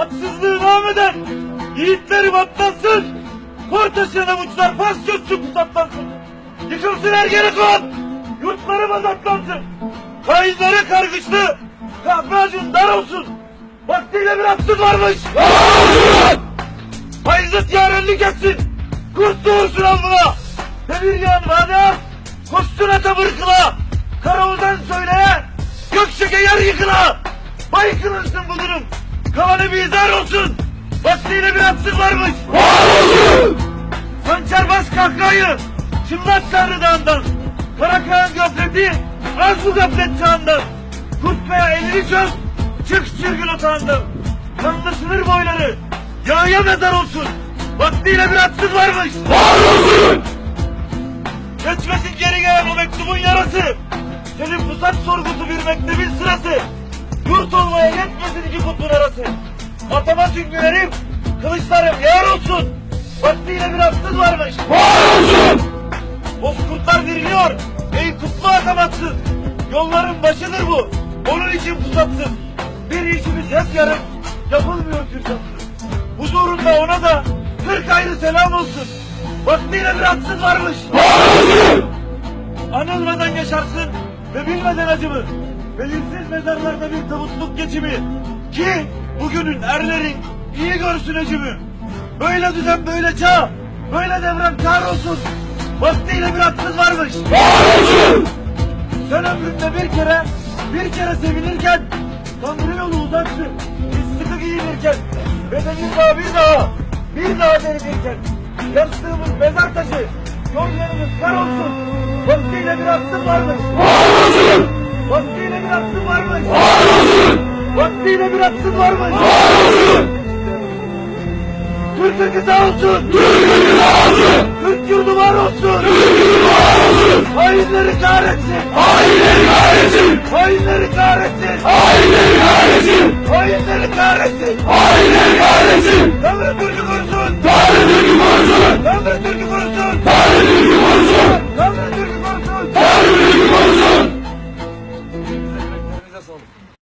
Haksızlığı devam eden yiğitlerim atlansın. Kor taşıyan avuçlar pas çözsün pusatlansın. Yıkılsın Ergenekon. Yurtlarımız atlansın. Faizlere kargıştı. Kahve dar olsun. Vaktiyle bir haksız varmış. Faizlet yarenlik etsin. Kurt doğursun alnına. Devir yağın vade at. Koşsun ata kıla. Karavuldan söyle. Gökçeke yer yıkıla. Bay kılınsın bu durum. Kalanı bir izar olsun. Vaktiyle bir haksız varmış. Hançer bas kahkahayı. Çınlat Tanrı Dağı'ndan. Karakağın gafleti. Az bu gaflet çağından. Kurt veya elini çöz. Çık çırgın otağından. Kanlı sınır boyları. Yağya mezar olsun. Vaktiyle bir haksız varmış. Geçmesin geri gelen o mektubun yarası. Senin pusat sorgusu bir mektebin sırası. Yurt olmaya yetmesin iki kutbun arası. Atama hükmülerim, kılıçlarım yar olsun. Vaktiyle bir haksız varmış. Bozkurtlar diriliyor. Ey kutlu atamatsız. Yolların başıdır bu. Onun için pusatsın. Bir işimiz hep yarım. Yapılmıyor kürtatsız. Huzurunda ona da kırk ayrı selam olsun. Vaktiyle bir haksız varmış. Anılmadan yaşarsın ve bilmeden acımı. Belirsiz mezarlarda bir tabutluk geçimi. Ki bugünün erlerin iyi görsün acımı. Böyle düzen böyle çağ. Böyle devran kar olsun. Vaktiyle bir haksız varmış. Sen ömründe bir kere, bir kere sevinirken, Tanrı yolu uzaktı. Sıkı giyinirken, ve de bir daha bir daha, bir daha derinirken, yastığımız mezar taşı, yollarımız kar olsun. Vaktiyle bir haksız varmış. Vaktiyle bir haksız varmış. Türk ırkı sağ olsun. Türk yurdu var olsun. Hainleri kahretsin. Hainleri kahretsin! Hainleri kahretsin. Hainleri kahretsin!